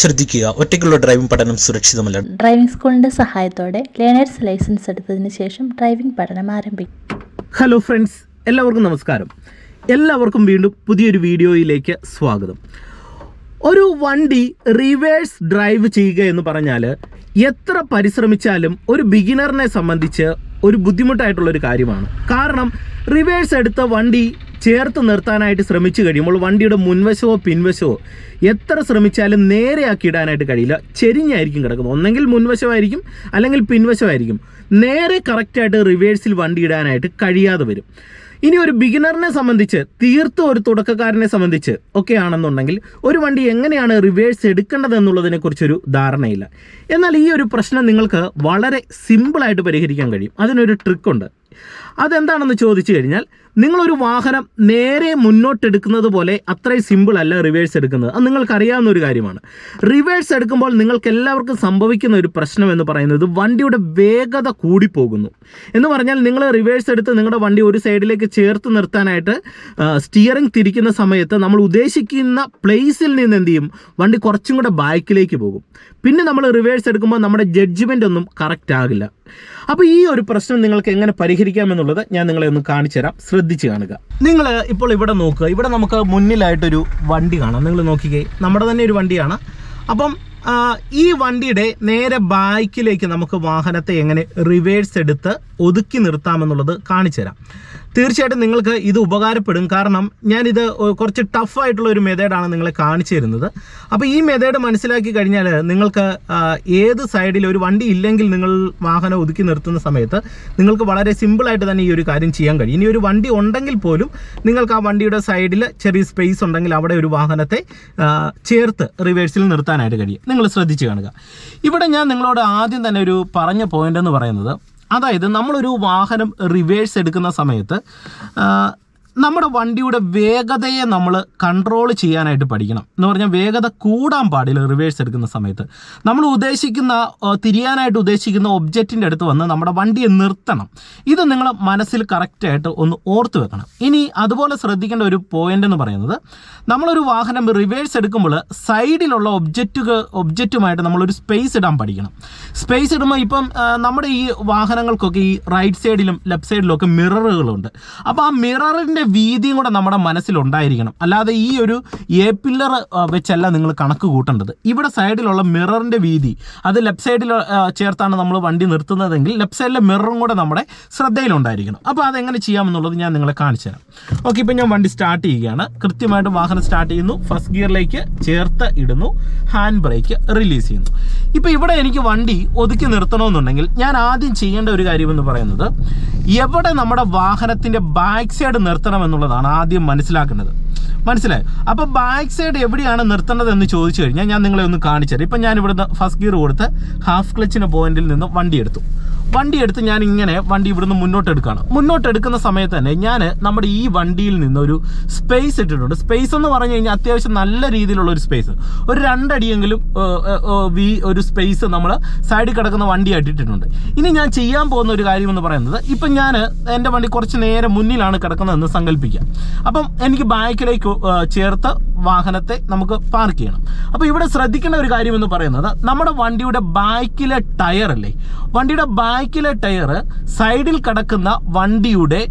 ശ്രദ്ധിക്കുക. ഒറ്റയ്ക്കുള്ള ഡ്രൈവിംഗ് പഠനം സുരക്ഷിതമല്ല. ഡ്രൈവിംഗ് സ്കൂളിന്റെ സഹായത്തോടെ ലേണേഴ്സ് ലൈസൻസ് എടുത്തതിന് ശേഷം ഡ്രൈവിംഗ് പഠനം ആരംഭിക്കും ഹലോ ഫ്രണ്ട്സ് എല്ലാവർക്കും നമസ്കാരം. എല്ലാവർക്കും വീണ്ടും പുതിയൊരു വീഡിയോയിലേക്ക് സ്വാഗതം. ഒരു വണ്ടി റിവേഴ്സ് ഡ്രൈവ് ചെയ്യുക എന്ന് പറഞ്ഞാൽ എത്ര പരിശ്രമിച്ചാലും ഒരു ബിഗിനറിനെ സംബന്ധിച്ച് ഒരു ബുദ്ധിമുട്ടായിട്ടുള്ള ഒരു കാര്യമാണ്. കാരണം റിവേഴ്സ് എടുത്ത വണ്ടി ചേർത്ത് നിർത്താനായിട്ട് ശ്രമിച്ചു കഴിയുമ്പോൾ വണ്ടിയുടെ മുൻവശമോ പിൻവശമോ എത്ര ശ്രമിച്ചാലും നേരെയാക്കി ഇടാനായിട്ട് കഴിയില്ല. ചെരിഞ്ഞായിരിക്കും കിടക്കുന്നത്. ഒന്നെങ്കിൽ മുൻവശമായിരിക്കും അല്ലെങ്കിൽ പിൻവശമായിരിക്കും. നേരെ കറക്റ്റായിട്ട് റിവേഴ്സിൽ വണ്ടി ഇടാനായിട്ട് കഴിയാതെ വരും. ഇനി ഒരു ബിഗിനറിനെ സംബന്ധിച്ച് തീർത്തും ഒരു തുടക്കക്കാരനെ സംബന്ധിച്ച് ഒക്കെ ആണെന്നുണ്ടെങ്കിൽ ഒരു വണ്ടി എങ്ങനെയാണ് റിവേഴ്സ് എടുക്കേണ്ടത് എന്നുള്ളതിനെ കുറിച്ചൊരു ധാരണയില്ല. എന്നാൽ ഈ ഒരു പ്രശ്നം നിങ്ങൾക്ക് വളരെ സിമ്പിളായിട്ട് പരിഹരിക്കാൻ കഴിയും. അതിനൊരു ട്രിക്കുണ്ട് അതെന്താണെന്ന് ചോദിച്ചു കഴിഞ്ഞാൽ നിങ്ങളൊരു വാഹനം നേരെ മുന്നോട്ടെടുക്കുന്നത് പോലെ അത്രയും സിമ്പിൾ അല്ല റിവേഴ്സ് എടുക്കുന്നത്. അത് നിങ്ങൾക്കറിയാവുന്ന ഒരു കാര്യമാണ്. റിവേഴ്സ് എടുക്കുമ്പോൾ നിങ്ങൾക്ക് എല്ലാവർക്കും സംഭവിക്കുന്ന ഒരു പ്രശ്നം എന്ന് പറയുന്നത് വണ്ടിയുടെ വേഗത കൂടിപ്പോകുന്നു. എന്ന് പറഞ്ഞാൽ നിങ്ങൾ റിവേഴ്സ് എടുത്ത് നിങ്ങളുടെ വണ്ടി ഒരു സൈഡിലേക്ക് ചേർത്ത് നിർത്താനായിട്ട് സ്റ്റിയറിംഗ് തിരിക്കുന്ന സമയത്ത് നമ്മൾ ഉദ്ദേശിക്കുന്ന പ്ലേസിൽ നിന്ന് എന്ത് ചെയ്യും? വണ്ടി കുറച്ചും കൂടെ ബാക്കിലേക്ക് പോകും. പിന്നെ നമ്മൾ റിവേഴ്സ് എടുക്കുമ്പോൾ നമ്മുടെ ജഡ്ജ്മെന്റ് ഒന്നും കറക്റ്റ് ആകില്ല. അപ്പോൾ ഈ ഒരു പ്രശ്നം നിങ്ങൾക്ക് എങ്ങനെ പരിഹരിക്കാമെന്നുള്ളത് ഞാൻ നിങ്ങളെ ഒന്ന് കാണിച്ചു തരാം ശ്രദ്ധിച്ച് കാണുക. നിങ്ങൾ ഇപ്പോൾ ഇവിടെ നോക്കുക. ഇവിടെ നമുക്ക് മുന്നിലായിട്ടൊരു വണ്ടി കാണാം. നിങ്ങൾ നോക്കിക്കേ. നമ്മുടെ തന്നെ ഒരു വണ്ടിയാണ്. അപ്പം ഈ വണ്ടിയുടെ നേരെ ബാക്കിലേക്ക് നമുക്ക് വാഹനത്തെ എങ്ങനെ റിവേഴ്സ് എടുത്ത് ഒതുക്കി നിർത്താമെന്നുള്ളത് കാണിച്ചു തരാം തീർച്ചയായിട്ടും നിങ്ങൾക്ക് ഇത് ഉപകാരപ്പെടും. കാരണം ഞാനിത് കുറച്ച് ടഫായിട്ടുള്ള ഒരു മെത്തേഡാണ് നിങ്ങളെ കാണിച്ചു തരുന്നത് അപ്പോൾ ഈ മെത്തേഡ് മനസ്സിലാക്കി കഴിഞ്ഞാൽ നിങ്ങൾക്ക് ഏത് സൈഡിൽ ഒരു വണ്ടി ഇല്ലെങ്കിൽ നിങ്ങൾ വാഹനം ഒതുക്കി നിർത്തുന്ന സമയത്ത് നിങ്ങൾക്ക് വളരെ സിമ്പിളായിട്ട് തന്നെ ഈ ഒരു കാര്യം ചെയ്യാൻ കഴിയും. ഇനി ഒരു വണ്ടി ഉണ്ടെങ്കിൽ പോലും നിങ്ങൾക്ക് ആ വണ്ടിയുടെ സൈഡിൽ ചെറിയ സ്പേസ് ഉണ്ടെങ്കിൽ അവിടെ ഒരു വാഹനത്തെ ചേർത്ത് റിവേഴ്സിൽ നിർത്താനായിട്ട് കഴിയും. നിങ്ങൾ ശ്രദ്ധിച്ച് കാണുക. ഇവിടെ ഞാൻ നിങ്ങളോട് ആദ്യം തന്നെ ഒരു പറഞ്ഞ പോയിന്റ് എന്ന് പറയുന്നത് അതായത് നമ്മളൊരു വാഹനം റിവേഴ്സ് എടുക്കുന്ന സമയത്ത് നമ്മുടെ വണ്ടിയുടെ വേഗതയെ നമ്മൾ കൺട്രോൾ ചെയ്യാനായിട്ട് പഠിക്കണം. എന്ന് പറഞ്ഞാൽ വേഗത കൂടാൻ പാടില്ല റിവേഴ്സ് എടുക്കുന്ന സമയത്ത്. നമ്മൾ ഉദ്ദേശിക്കുന്ന തിരിയാനായിട്ട് ഉദ്ദേശിക്കുന്ന ഒബ്ജക്റ്റിന്റെ അടുത്ത് വന്ന് നമ്മുടെ വണ്ടിയെ നിർത്തണം. ഇത് നിങ്ങൾ മനസ്സിൽ കറക്റ്റായിട്ട് ഒന്ന് ഓർത്ത് വെക്കണം. ഇനി അതുപോലെ ശ്രദ്ധിക്കേണ്ട ഒരു പോയിന്റ് എന്ന് പറയുന്നത് നമ്മളൊരു വാഹനം റിവേഴ്സ് എടുക്കുമ്പോൾ സൈഡിലുള്ള ഒബ്ജക്റ്റുകൾ ഒബ്ജക്റ്റുമായിട്ട് നമ്മളൊരു സ്പേസ് ഇടാൻ പഠിക്കണം. സ്പേസ് ഇടുമ്പോൾ ഇപ്പം നമ്മുടെ ഈ വാഹനങ്ങൾക്കൊക്കെ ഈ റൈറ്റ് സൈഡിലും ലെഫ്റ്റ് സൈഡിലും ഒക്കെ മിററുകളുണ്ട് അപ്പോൾ ആ മിററിന്റെ വീതിയും കൂടെ നമ്മുടെ മനസ്സിലുണ്ടായിരിക്കണം. അല്ലാതെ ഈ ഒരു എ പില്ലർ വെച്ചല്ല നിങ്ങൾ കണക്ക് കൂട്ടേണ്ടത്. ഇവിടെ സൈഡിലുള്ള മിററിന്റെ വീതി അത് ലെഫ്റ്റ് സൈഡിൽ ചേർത്താണ് നമ്മൾ വണ്ടി നിർത്തുന്നതെങ്കിൽ ലെഫ്റ്റ് സൈഡിലെ മിററും കൂടെ നമ്മുടെ ശ്രദ്ധയിലുണ്ടായിരിക്കണം. അപ്പോൾ അതെങ്ങനെ ചെയ്യാമെന്നുള്ളത് ഞാൻ നിങ്ങളെ കാണിച്ചു തരാം. ഓക്കെ ഇപ്പം ഞാൻ വണ്ടി സ്റ്റാർട്ട് ചെയ്യുകയാണ്. കൃത്യമായിട്ട് വാഹനം സ്റ്റാർട്ട് ചെയ്യുന്നു. ഫസ്റ്റ് ഗിയറിലേക്ക് ചേർത്ത് ഇടുന്നു. ഹാൻഡ് ബ്രേക്ക് റിലീസ് ചെയ്യുന്നു. ഇപ്പോൾ ഇവിടെ എനിക്ക് വണ്ടി ഒതുക്കി നിർത്തണമെന്നുണ്ടെങ്കിൽ ഞാൻ ആദ്യം ചെയ്യേണ്ട ഒരു കാര്യമെന്ന് പറയുന്നത് എവിടെ നമ്മുടെ വാഹനത്തിന്റെ ബാക്ക് സൈഡ് നിർത്തണം എന്നുള്ളതാണ് ആദ്യം മനസ്സിലാക്കേണ്ടത് മനസ്സിലായി? അപ്പോൾ ബാക്ക് സൈഡ് എവിടെയാണ് നിർത്തേണ്ടത് എന്ന് ചോദിച്ചു കഴിഞ്ഞാൽ ഞാൻ നിങ്ങളെ ഒന്ന് കാണിച്ചു തരാം. ഇപ്പം ഞാൻ ഇവിടുന്ന് ഫസ്റ്റ് ഗിയർ കൊടുത്ത് ഹാഫ് ക്ലച്ചിന്റെ പോയിന്റിൽ നിന്ന് വണ്ടി എടുത്തു. വണ്ടി എടുത്ത് ഞാൻ ഇങ്ങനെ വണ്ടി ഇവിടുന്ന് മുന്നോട്ട് എടുക്കുകയാണ് മുന്നോട്ട് എടുക്കുന്ന സമയത്ത് തന്നെ ഞാൻ നമ്മുടെ ഈ വണ്ടിയിൽ നിന്ന് ഒരു സ്പേസ് ഇട്ടിട്ടുണ്ട്. സ്പേസ് എന്ന് പറഞ്ഞു കഴിഞ്ഞാൽ അത്യാവശ്യം നല്ല രീതിയിലുള്ള ഒരു സ്പേസ് ഒരു രണ്ടടിയെങ്കിലും വി ഒരു സ്പേസ് നമ്മൾ സൈഡിൽ കിടക്കുന്ന വണ്ടി ഇട്ടിട്ടുണ്ട്. ഇനി ഞാൻ ചെയ്യാൻ പോകുന്ന ഒരു കാര്യം എന്ന് പറയുന്നത് ഇപ്പം ഞാൻ എന്റെ വണ്ടി കുറച്ച് നേരെ മുന്നിലാണ് കിടക്കുന്നതെന്ന് സങ്കല്പിക്കാം. അപ്പം എനിക്ക് ബാക്കിലേക്ക് ചേർത്ത് വാഹനത്തെ നമുക്ക് പാർക്ക് ചെയ്യണം. അപ്പോൾ ഇവിടെ ശ്രദ്ധിക്കേണ്ട ഒരു കാര്യം എന്ന് പറയുന്നത് നമ്മുടെ വണ്ടിയുടെ ബാക്കിലെ ടയർ അല്ലേ? വണ്ടിയുടെ ബാക്കിലെ ടയർ സൈഡിൽ കിടക്കുന്ന വണ്ടിയുടെ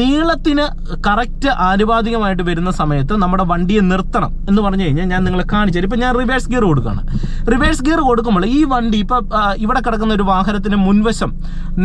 നീളത്തിന് കറക്റ്റ് ആനുപാതികമായിട്ട് വരുന്ന സമയത്ത് നമ്മുടെ വണ്ടിയെ നിർത്തണം എന്ന് പറഞ്ഞു കഴിഞ്ഞാൽ ഞാൻ നിങ്ങളെ കാണിച്ചു തരും. ഇപ്പം ഞാൻ റിവേഴ്സ് ഗിയർ കൊടുക്കുകയാണ്. റിവേഴ്സ് ഗിയർ കൊടുക്കുമ്പോൾ ഈ വണ്ടി ഇപ്പം ഇവിടെ കിടക്കുന്ന ഒരു വാഹനത്തിന്റെ മുൻവശം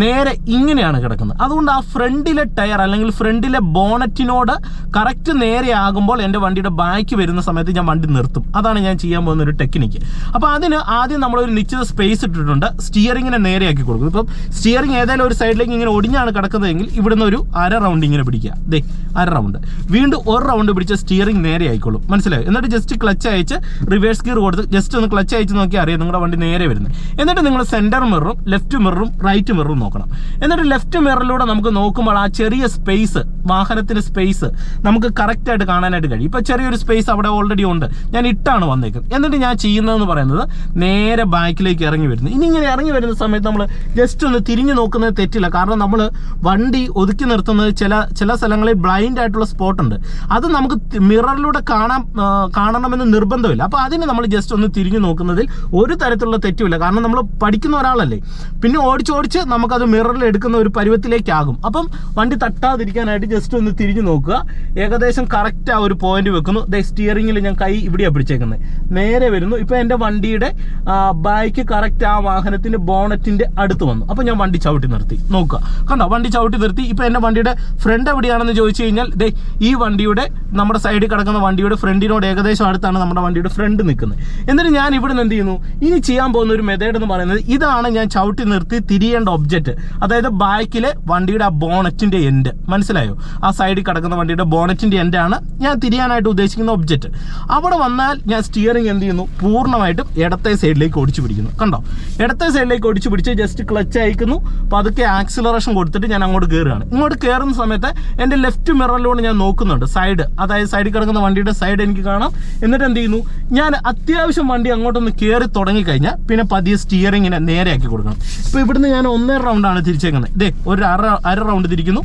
നേരെ ഇങ്ങനെയാണ് കിടക്കുന്നത്. അതുകൊണ്ട് ആ ഫ്രണ്ടിലെ ടയർ അല്ലെങ്കിൽ ഫ്രണ്ടിലെ ബോണറ്റിനോട് കറക്റ്റ് നേരെയാകുമ്പോൾ എന്റെ വണ്ടിയുടെ ബാക്ക് വരുന്ന സമയത്ത് ഞാൻ വണ്ടി നിർത്തും. അതാണ് ഞാൻ ചെയ്യാൻ പോകുന്ന ഒരു ടെക്നിക്ക് അപ്പോൾ അതിന് ആദ്യം നമ്മൾ ഒരു നിശ്ചിത സ്പേസ് ഇട്ടിട്ടുണ്ട്. സ്റ്റിയറിങ്ങിനെ നേരെയാക്കി കൊടുക്കും. ഇപ്പം സ്റ്റിയറിംഗ് ഏതായാലും ഒരു സൈഡിലേക്ക് ഇങ്ങനെ ഒടിഞ്ഞാണ് കിടക്കുന്നതെങ്കിൽ ഇവിടുന്ന് ഒരു അര റൗണ്ട് ഇങ്ങനെ പിടിക്കുക. ദേ അര റൗണ്ട് വീണ്ടും ഒരു റൗണ്ട് പിടിച്ച സ്റ്റിയറിംഗ് നേരെ ആയിക്കോളും മനസ്സിലായോ? എന്നിട്ട് ജസ്റ്റ് ക്ലച്ച് അയച്ച് റിവേഴ്സ് ഗിയർ കൊടുത്ത് ജസ്റ്റ് ഒന്ന് ക്ലച്ച് അയച്ച് നോക്കിയാൽ അറിയാം നിങ്ങളുടെ വണ്ടി നേരെ വരുന്നത്. എന്നിട്ട് നിങ്ങൾ സെന്റർ മിററും ലെഫ്റ്റ് മിററും റൈറ്റ് മിററും നോക്കണം. എന്നിട്ട് ലെഫ്റ്റ് മിററിലൂടെ നമുക്ക് നോക്കുമ്പോൾ ആ ചെറിയ സ്പേസ് വാഹനത്തിന്റെ സ്പേസ് നമുക്ക് കറക്റ്റ് ആയിട്ട് കാണാനായിട്ട് കഴിയും. ഇപ്പോൾ ചെറിയൊരു ചെറിയൊരു സ്പേസ് അവിടെ ഓൾറെഡി ഉണ്ട്. ഞാൻ ഇട്ടാണ് വന്നേക്കുന്നത്. എന്നിട്ട് ഞാൻ ചെയ്യുന്നതെന്ന് പറയുന്നത് നേരെ ബാക്കിലേക്ക് ഇറങ്ങി വരുന്നു. ഇനി ഇങ്ങനെ ഇറങ്ങി വരുന്ന സമയത്ത് നമ്മൾ ജസ്റ്റ് ഒന്ന് തിരിഞ്ഞു നോക്കുന്നത് തെറ്റില്ല. കാരണം നമ്മൾ വണ്ടി ഒതുക്കി നിർത്തുന്നത് ചില ചില സ്ഥലങ്ങളിൽ ബ്ലൈൻഡ് ആയിട്ടുള്ള സ്പോട്ടുണ്ട് അത് നമുക്ക് മിററിലൂടെ കാണാൻ കാണണമെന്ന് നിർബന്ധമില്ല. അപ്പോൾ അതിന് നമ്മൾ ജസ്റ്റ് ഒന്ന് തിരിഞ്ഞു നോക്കുന്നതിൽ ഒരു തരത്തിലുള്ള തെറ്റുമില്ല. കാരണം നമ്മൾ പഠിക്കുന്ന ഒരാളല്ലേ. പിന്നെ ഓടിച്ചോടിച്ച് നമുക്കത് മിററിൽ എടുക്കുന്ന ഒരു പരുവത്തിലേക്കാകും. അപ്പം വണ്ടി തട്ടാതിരിക്കാനായിട്ട് ജസ്റ്റ് ഒന്ന് തിരിഞ്ഞു നോക്കുക. ഏകദേശം കറക്റ്റ് ആ ഒരു പോയിന്റ് വെക്കുന്നു. ദേ സ്റ്റിയറിംഗിൽ ഞാൻ കൈ ഇവിടെയാണ് പിടിച്ചേക്കുന്നത് നേരെ വരുന്നു. ഇപ്പം എന്റെ വണ്ടിയുടെ ബൈക്ക് കറക്റ്റ് ആ വാഹനത്തിന്റെ ബോണറ്റിന്റെ അടുത്ത് വന്നു. അപ്പം ഞാൻ വണ്ടി ചവിട്ടി നിർത്തി. നോക്കുക. കണ്ടോ? വണ്ടി ചവിട്ടി നിർത്തി. ഇപ്പം എന്റെ വണ്ടിയുടെ ഫ്രണ്ട് എവിടെയാണെന്ന് ചോദിച്ചു കഴിഞ്ഞാൽ ദേ ഈ വണ്ടിയുടെ നമ്മുടെ സൈഡിൽ കിടക്കുന്ന വണ്ടിയുടെ ഫ്രണ്ടിനോട് ഏകദേശം അടുത്താണ് നമ്മുടെ വണ്ടിയുടെ ഫ്രണ്ട് നിൽക്കുന്നത്. എന്നിട്ട് ഞാൻ ഇവിടെ നിന്ന് എന്ത് ചെയ്യുന്നു? ഇനി ചെയ്യാൻ പോകുന്ന ഒരു മെത്തേഡ് എന്ന് പറയുന്നത് ഇതാണ് ഞാൻ ചവിട്ടി നിർത്തി തിരിയേണ്ട ഒബ്ജക്റ്റ് അതായത് ബാക്കിലെ വണ്ടിയുടെ ആ ബോണറ്റിന്റെ എൻഡ് മനസ്സിലായോ? ആ സൈഡിൽ കിടക്കുന്ന വണ്ടിയുടെ ബോണറ്റിന്റെ എൻഡാണ് ഞാൻ തിരിയാനായിട്ട് ഉദ്ദേശിക്കുന്ന ഒബ്ജക്റ്റ് അവിടെ വന്നാൽ ഞാൻ സ്റ്റിയറിംഗ് എന്ത് ചെയ്യുന്നു? പൂർണമായിട്ടും ഇടത്തെ സൈഡിലേക്ക് ഓടിച്ചു പിടിക്കുന്നു. കണ്ടോ? ഇടത്തെ സൈഡിലേക്ക് ഓടിച്ചു പിടിച്ച് ജസ്റ്റ് ക്ലച്ച് അയക്കുന്നു. പതുക്കെ ആക്സിലറേഷൻ കൊടുത്തിട്ട് ഞാൻ അങ്ങോട്ട് കയറുകയാണ് ഇങ്ങോട്ട് കയറുന്ന സമയത്ത് എന്റെ ലെഫ്റ്റ് മിററിലൂടെ ഞാൻ നോക്കുന്നുണ്ട്. സൈഡ് അതായത് സൈഡിൽ കിടക്കുന്ന വണ്ടിയുടെ സൈഡ് എനിക്ക് കാണാം. എന്നിട്ട് എന്ത് ചെയ്യുന്നു? ഞാൻ അത്യാവശ്യം വണ്ടി അങ്ങോട്ടൊന്ന് കയറി തുടങ്ങിക്കഴിഞ്ഞാൽ പിന്നെ പതിയെ സ്റ്റിയറിങ്ങിനെ നേരെയാക്കി കൊടുക്കണം. ഇപ്പോൾ ഇവിടുന്ന് ഞാൻ ഒന്നര റൗണ്ടാണ് തിരിച്ചേക്കുന്നത്. ഇതേ ഒരു അര അര റൗണ്ട് തിരിക്കുന്നു.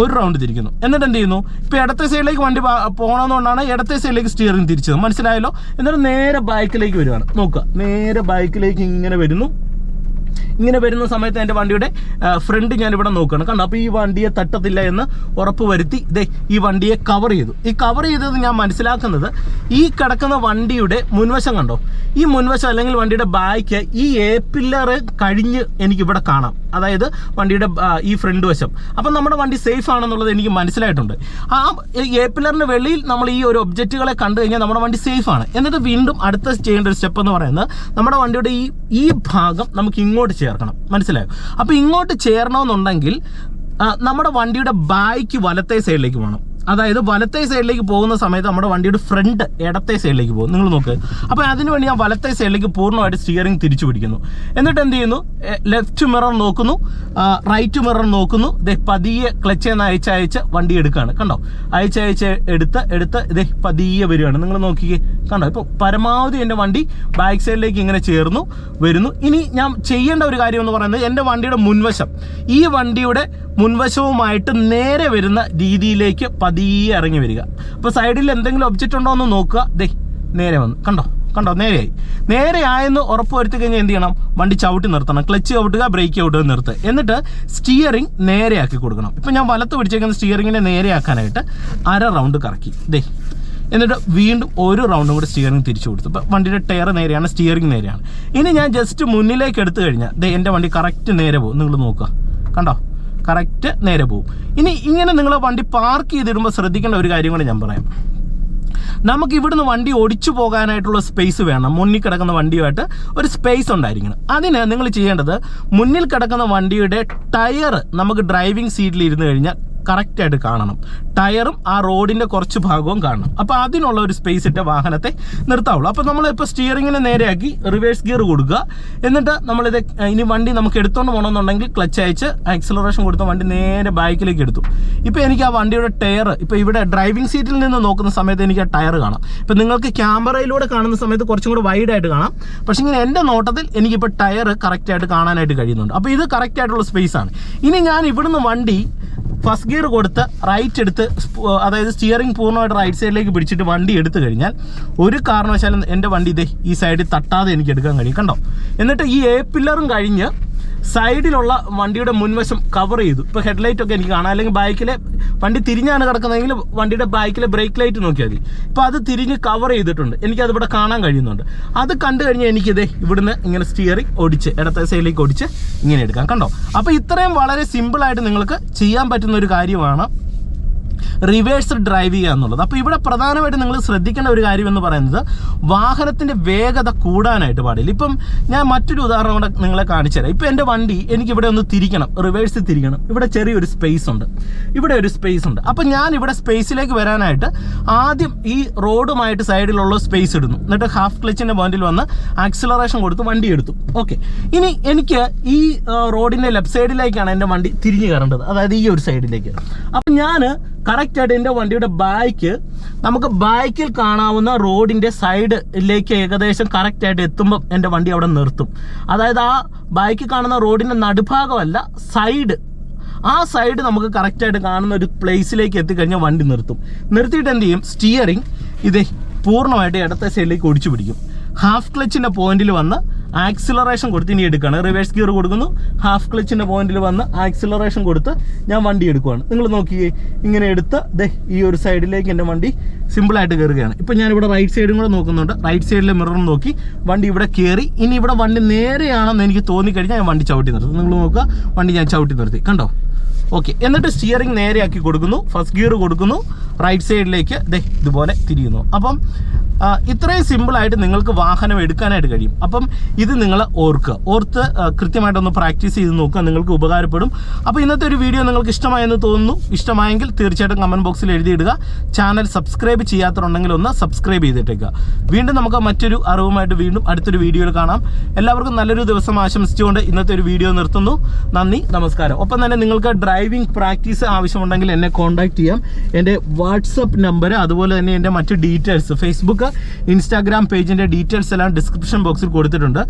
ഒരു റൗണ്ട് തിരിക്കുന്നു. എന്നിട്ട് എന്ത് ചെയ്യുന്നു? ഇപ്പോൾ ഇടത്തെ സൈഡിലേക്ക് വണ്ടി പോകണമെന്നുകൊണ്ടാണ് ഇടത്തെ സൈഡിലേക്ക് സ്റ്റിയറിംഗ് തിരിച്ചത്. മനസ്സിലായല്ലോ? എന്നിട്ട് നേരെ ബൈക്കിലേക്ക് വരുവാണ് നോക്കുക. നേരെ ബൈക്കിലേക്ക് ഇങ്ങനെ വരുന്നു. ഇങ്ങനെ വരുന്ന സമയത്ത് എന്റെ വണ്ടിയുടെ ഫ്രണ്ട് ഞാൻ ഇവിടെ നോക്കുകയാണ് കണ്ടോ? അപ്പോൾ ഈ വണ്ടിയെ തട്ടത്തില്ല എന്ന് ഉറപ്പ് വരുത്തി ഇതേ ഈ വണ്ടിയെ കവർ ചെയ്തു. ഈ കവർ ചെയ്തത് ഞാൻ മനസ്സിലാക്കുന്നത് ഈ കിടക്കുന്ന വണ്ടിയുടെ മുൻവശം കണ്ടോ? ഈ മുൻവശം അല്ലെങ്കിൽ വണ്ടിയുടെ ബാക്ക് ഈ എ പില്ലർ കഴിഞ്ഞ് എനിക്കിവിടെ കാണാം. അതായത് വണ്ടിയുടെ ഈ ഫ്രണ്ട് വശം. അപ്പം നമ്മുടെ വണ്ടി സേഫ് ആണെന്നുള്ളത് എനിക്ക് മനസ്സിലായിട്ടുണ്ട്. ആ എ പില്ലറിന് വെളിയിൽ നമ്മൾ ഈ ഒരു ഒബ്ജക്റ്റുകളെ കണ്ടു കഴിഞ്ഞാൽ നമ്മുടെ വണ്ടി സേഫ് ആണ്. എന്നിട്ട് വീണ്ടും അടുത്ത ചെയ്യേണ്ട ഒരു സ്റ്റെപ്പ് എന്ന് പറയുന്നത് നമ്മുടെ വണ്ടിയുടെ ഈ ഈ ഭാഗം നമുക്ക് ഇങ്ങോട്ട് ചേർക്കണം. മനസ്സിലായോ? അപ്പോൾ ഇങ്ങോട്ട് ചേരണമെന്നുണ്ടെങ്കിൽ നമ്മുടെ വണ്ടിയുടെ ബാക്ക് വലത്തെ സൈഡിലേക്ക് പോകണം. അതായത് വലത്തെ സൈഡിലേക്ക് പോകുന്ന സമയത്ത് നമ്മുടെ വണ്ടിയുടെ ഫ്രണ്ട് ഇടത്തെ സൈഡിലേക്ക് പോകും. നിങ്ങൾ നോക്ക്. അപ്പോൾ അതിനുവേണ്ടി ഞാൻ വലത്തെ സൈഡിലേക്ക് പൂർണമായിട്ട് സ്റ്റിയറിംഗ് തിരിച്ചു പിടിക്കുന്നു. എന്നിട്ട് എന്ത് ചെയ്യുന്നു? ലെഫ്റ്റ് മിറർ നോക്കുന്നു. റൈറ്റ് മിറർ നോക്കുന്നു. ദേ പതിയെ ക്ലച്ച് നിന്ന് അയച്ച് അയച്ച് വണ്ടി എടുക്കുകയാണ് കണ്ടോ? അയച്ച് അയച്ച് എടുത്ത് എടുത്ത് ഇതേ പതിയെ വരികയാണ്. നിങ്ങൾ നോക്കിക്കേ. കണ്ടോ? ഇപ്പോൾ പരമാവധി എന്റെ വണ്ടി ബാക്ക് സൈഡിലേക്ക് ഇങ്ങനെ ചേർന്നു വരുന്നു. ഇനി ഞാൻ ചെയ്യേണ്ട ഒരു കാര്യം എന്ന് പറയുന്നത് എന്റെ വണ്ടിയുടെ മുൻവശം. ഈ വണ്ടിയുടെ മുൻവശവുമായിട്ട് നേരെ വരുന്ന രീതിയിലേക്ക് പതിയെ ഇറങ്ങി വരിക. അപ്പോൾ സൈഡിൽ എന്തെങ്കിലും ഒബ്ജക്റ്റ് ഉണ്ടോ എന്ന് നോക്കുക. ദേ നേരെ വന്നു. കണ്ടോ? കണ്ടോ? നേരെയായി. നേരെ ആയെന്ന് ഉറപ്പ് വരുത്തി കഴിഞ്ഞാൽ എന്ത് ചെയ്യണം? വണ്ടി ചവിട്ടി നിർത്തണം. ക്ലച്ച് ചവിട്ടുക ബ്രേക്ക് ചവിട്ടുക നിർത്തുക എന്നിട്ട് സ്റ്റിയറിംഗ് നേരെയാക്കി കൊടുക്കണം. ഇപ്പം ഞാൻ വലത്ത് പിടിച്ചേക്കുന്ന സ്റ്റിയറിങ്ങിനെ നേരെയാക്കാനായിട്ട് അര റൗണ്ട് കറക്കി. ദേ എന്നിട്ട് വീണ്ടും ഒരു റൗണ്ടും കൂടി സ്റ്റിയറിംഗ് തിരിച്ചു കൊടുത്തു. ഇപ്പം വണ്ടിയുടെ ടയർ നേരെയാണ് സ്റ്റിയറിംഗ് നേരെയാണ്. ഇനി ഞാൻ ജസ്റ്റ് മുന്നിലേക്ക് എടുത്തു കഴിഞ്ഞാൽ ദേ എന്റെ വണ്ടി കറക്റ്റ് നേരെ പോകും. നിങ്ങൾ നോക്കുക. കണ്ടോ? കറക്റ്റ് നേരെ പോകും ഇനി ഇങ്ങനെ നിങ്ങൾ വണ്ടി പാർക്ക് ചെയ്തിടുമ്പോൾ ശ്രദ്ധിക്കേണ്ട ഒരു കാര്യം കൂടി ഞാൻ പറയാം. നമുക്ക് ഇവിടുന്ന് വണ്ടി ഒടിച്ചു പോകാനായിട്ടുള്ള സ്പേസ് വേണം. മുന്നിൽ കിടക്കുന്ന വണ്ടിയുമായിട്ട് ഒരു സ്പേസ് ഉണ്ടായിരിക്കണം. അതിന് നിങ്ങൾ ചെയ്യേണ്ടത് മുന്നിൽ കിടക്കുന്ന വണ്ടിയുടെ ടയർ നമുക്ക് ഡ്രൈവിംഗ് സീറ്റിൽ ഇരുന്ന് കഴിഞ്ഞാൽ കറക്റ്റായിട്ട് കാണണം. ടയറും ആ റോഡിന്റെ കുറച്ച് ഭാഗവും കാണണം. അപ്പോൾ അതിനുള്ള ഒരു സ്പേസ് ഇട്ട വാഹനത്തെ നിർത്താവുള്ളൂ. അപ്പോൾ നമ്മളിപ്പോൾ സ്റ്റിയറിങ്ങിനെ നേരെയാക്കി റിവേഴ്സ് ഗിയർ കൊടുക്കുക. എന്നിട്ട് നമ്മളിത് ഇനി വണ്ടി നമുക്ക് എടുത്തുകൊണ്ട് പോകണമെന്നുണ്ടെങ്കിൽ ക്ലച്ച് അയച്ച് ആക്സിലറേഷൻ കൊടുത്ത വണ്ടി നേരെ ബാക്കിലേക്ക് എടുത്തു. ഇപ്പോൾ എനിക്ക് ആ വണ്ടിയുടെ ടയർ ഇപ്പോൾ ഇവിടെ ഡ്രൈവിംഗ് സീറ്റിൽ നിന്ന് നോക്കുന്ന സമയത്ത് എനിക്ക് ആ ടയർ കാണാം. ഇപ്പോൾ നിങ്ങൾക്ക് ക്യാമറയിലൂടെ കാണുന്ന സമയത്ത് കുറച്ചും കൂടെ വൈഡ് ആയിട്ട് കാണാം. പക്ഷേ ഇങ്ങനെ എന്റെ നോട്ടത്തിൽ എനിക്കിപ്പോൾ ടയർ കറക്റ്റായിട്ട് കാണാനായിട്ട് കഴിയുന്നുണ്ട്. അപ്പോൾ ഇത് കറക്റ്റായിട്ടുള്ള സ്പേസാണ് ഇനി ഞാൻ ഇവിടുന്ന് വണ്ടി ഫസ്റ്റ് ഗിയർ കൊടുത്ത് റൈറ്റ് എടുത്ത് അതായത് സ്റ്റിയറിംഗ് പൂർണമായിട്ട് റൈറ്റ് സൈഡിലേക്ക് പിടിച്ചിട്ട് വണ്ടി എടുത്തു കഴിഞ്ഞാൽ ഒരു കാരണവശാലും എന്റെ വണ്ടി ഇതേ ഈ സൈഡിൽ തട്ടാതെ എനിക്ക് എടുക്കാൻ കഴിയും. കണ്ടോ? എന്നിട്ട് ഈ എ പില്ലറും കഴിഞ്ഞ് സൈഡിലുള്ള വണ്ടിയുടെ മുൻവശം കവർ ചെയ്തു. ഇപ്പോൾ ഹെഡ്ലൈറ്റ് ഒക്കെ എനിക്ക് കാണാം. അല്ലെങ്കിൽ ബാക്കിലെ വണ്ടി തിരിഞ്ഞാണ് കിടക്കുന്നതെങ്കിൽ വണ്ടിയുടെ ബൈക്കിലെ ബ്രേക്ക് ലൈറ്റ് നോക്കിയാൽ മതി. ഇപ്പോൾ അത് തിരിഞ്ഞ് കവർ ചെയ്തിട്ടുണ്ട്. എനിക്കത് ഇവിടെ കാണാൻ കഴിയുന്നുണ്ട്. അത് കണ്ടു കഴിഞ്ഞാൽ എനിക്കിത് ഇവിടുന്ന് ഇങ്ങനെ സ്റ്റിയറിംഗ് ഒടിച്ച് ഇടത്തെ സൈഡിലേക്ക് ഒടിച്ച് ഇങ്ങനെ എടുക്കാം. കണ്ടോ? അപ്പോൾ ഇത്രയും വളരെ സിമ്പിൾ ആയിട്ട് നിങ്ങൾക്ക് ചെയ്യാൻ പറ്റുന്ന ഒരു കാര്യമാണ് റിവേഴ്സ് ഡ്രൈവ് ചെയ്യുക എന്നുള്ളത്. അപ്പോൾ ഇവിടെ പ്രധാനമായിട്ട് നിങ്ങൾ ശ്രദ്ധിക്കേണ്ട ഒരു കാര്യം എന്ന് പറയുന്നത് വാഹനത്തിന്റെ വേഗത കൂടാനായിട്ട് പാടില്ല. ഇപ്പം ഞാൻ മറ്റൊരു ഉദാഹരണം കൂടെ നിങ്ങളെ കാണിച്ചു തരാം. ഇപ്പം എന്റെ വണ്ടി എനിക്ക് ഇവിടെ ഒന്ന് തിരിക്കണം. റിവേഴ്സ് തിരിക്കണം. ഇവിടെ ചെറിയൊരു സ്പേസ് ഉണ്ട്. ഇവിടെ ഒരു സ്പേസ് ഉണ്ട്. അപ്പം ഞാൻ ഇവിടെ സ്പേസിലേക്ക് വരാനായിട്ട് ആദ്യം ഈ റോഡുമായിട്ട് സൈഡിലുള്ള സ്പേസ് ഇടുന്നു. എന്നിട്ട് ഹാഫ് ക്ലച്ചിന്റെ പോയിന്റിൽ വന്ന് ആക്സിലറേഷൻ കൊടുത്ത് വണ്ടി എടുത്തു. ഓക്കെ ഇനി എനിക്ക് ഈ റോഡിന്റെ ലെഫ്റ്റ് സൈഡിലേക്കാണ് എന്റെ വണ്ടി തിരിഞ്ഞു കയറേണ്ടത്. അതായത് ഈ ഒരു സൈഡിലേക്ക് അപ്പം ഞാൻ കറക്റ്റ് ആയിട്ട് എന്റെ വണ്ടിയുടെ ബാക്ക് നമുക്ക് ബാക്കിൽ കാണാവുന്ന റോഡിന്റെ സൈഡിലേക്ക് ഏകദേശം കറക്റ്റ് ആയിട്ട് എത്തുമ്പോൾ എന്റെ വണ്ടി അവിടെ നിർത്തും. അതായത് ആ ബാക്കിൽ കാണുന്ന റോഡിന്റെ നടുഭാഗമല്ല സൈഡ് ആ സൈഡ് നമുക്ക് കറക്റ്റായിട്ട് കാണുന്ന ഒരു പ്ലേസിലേക്ക് എത്തിക്കഴിഞ്ഞാൽ വണ്ടി നിർത്തും. നിർത്തിയിട്ട് എന്ത് ചെയ്യും? സ്റ്റിയറിങ് ഇത് പൂർണമായിട്ട് ഇടത്തെ സൈഡിലേക്ക് ഒടിച്ചു പിടിക്കും. ഹാഫ് ക്ലച്ചിന്റെ പോയിന്റിൽ വന്ന് ആക്സിലറേഷൻ കൊടുത്ത് ഇനി എടുക്കുകയാണ്. റിവേഴ്സ് ഗിയർ കൊടുക്കുന്നു. ഹാഫ് ക്ലച്ചിന്റെ പോയിന്റിൽ വന്ന് ആക്സിലറേഷൻ കൊടുത്ത് ഞാൻ വണ്ടി എടുക്കുവാണ്. നിങ്ങൾ നോക്കിയേ ഇങ്ങനെ എടുത്ത് ദേ ഈ ഒരു സൈഡിലേക്ക് എന്റെ വണ്ടി സിമ്പിളായിട്ട് കയറുകയാണ്. ഇപ്പം ഞാനിവിടെ റൈറ്റ് സൈഡും കൂടെ നോക്കുന്നുണ്ട്. റൈറ്റ് സൈഡിലെ മിററും നോക്കി. വണ്ടി ഇവിടെ കയറി ഇനി ഇവിടെ വണ്ടി നേരെയാണെന്ന് എനിക്ക് തോന്നിക്കഴിഞ്ഞാൽ ഞാൻ വണ്ടി ചവിട്ടി നിർത്തും. നിങ്ങൾ നോക്കുക വണ്ടി ഞാൻ ചവിട്ടി നിർത്തി. കണ്ടോ? ഓക്കെ എന്നിട്ട് സ്റ്റിയറിംഗ് നേരെയാക്കി കൊടുക്കുന്നു. ഫസ്റ്റ് ഗിയർ കൊടുക്കുന്നു. റൈറ്റ് സൈഡിലേക്ക് ദേ ഇതുപോലെ തിരിയുന്നു. അപ്പം ഇത്രയും സിമ്പിളായിട്ട് നിങ്ങൾക്ക് വാഹനം എടുക്കാനായിട്ട് കഴിയും. അപ്പം ഇത് നിങ്ങൾ ഓർക്കുക. ഓർത്ത് കൃത്യമായിട്ടൊന്ന് പ്രാക്ടീസ് ചെയ്ത് നോക്കുക. നിങ്ങൾക്ക് ഉപകാരപ്പെടും. അപ്പോൾ ഇന്നത്തെ ഒരു വീഡിയോ നിങ്ങൾക്ക് ഇഷ്ടമായെന്ന് തോന്നുന്നു. ഇഷ്ടമായെങ്കിൽ തീർച്ചയായിട്ടും കമന്റ് ബോക്സിൽ എഴുതിയിടുക. ചാനൽ സബ്സ്ക്രൈബ് ചെയ്യാത്തതുണ്ടെങ്കിൽ ഒന്ന് സബ്സ്ക്രൈബ് ചെയ്തിട്ടേക്കുക. വീണ്ടും നമുക്ക് മറ്റൊരു അറിവുമായിട്ട് വീണ്ടും അടുത്തൊരു വീഡിയോയിൽ കാണാം. എല്ലാവർക്കും നല്ലൊരു ദിവസം ആശംസിച്ചുകൊണ്ട് ഇന്നത്തെ ഒരു വീഡിയോ നിർത്തുന്നു. നന്ദി നമസ്കാരം. ഒപ്പം തന്നെ നിങ്ങൾക്ക് ഡ്രൈവിംഗ് പ്രാക്ടീസ് ആവശ്യമുണ്ടെങ്കിൽ എന്നെ കോൺടാക്ട് ചെയ്യാം. എന്റെ വാട്സപ്പ് നമ്പർ അതുപോലെ തന്നെ എന്റെ മറ്റ് ഡീറ്റെയിൽസ് ഫേസ്ബുക്ക് ഇൻസ്റ്റാഗ്രാം പേജിന്റെ ഡീറ്റെയിൽസ് എല്ലാം ഡിസ്ക്രിപ്ഷൻ ബോക്സിൽ കൊടുത്തിട്ടുണ്ട്.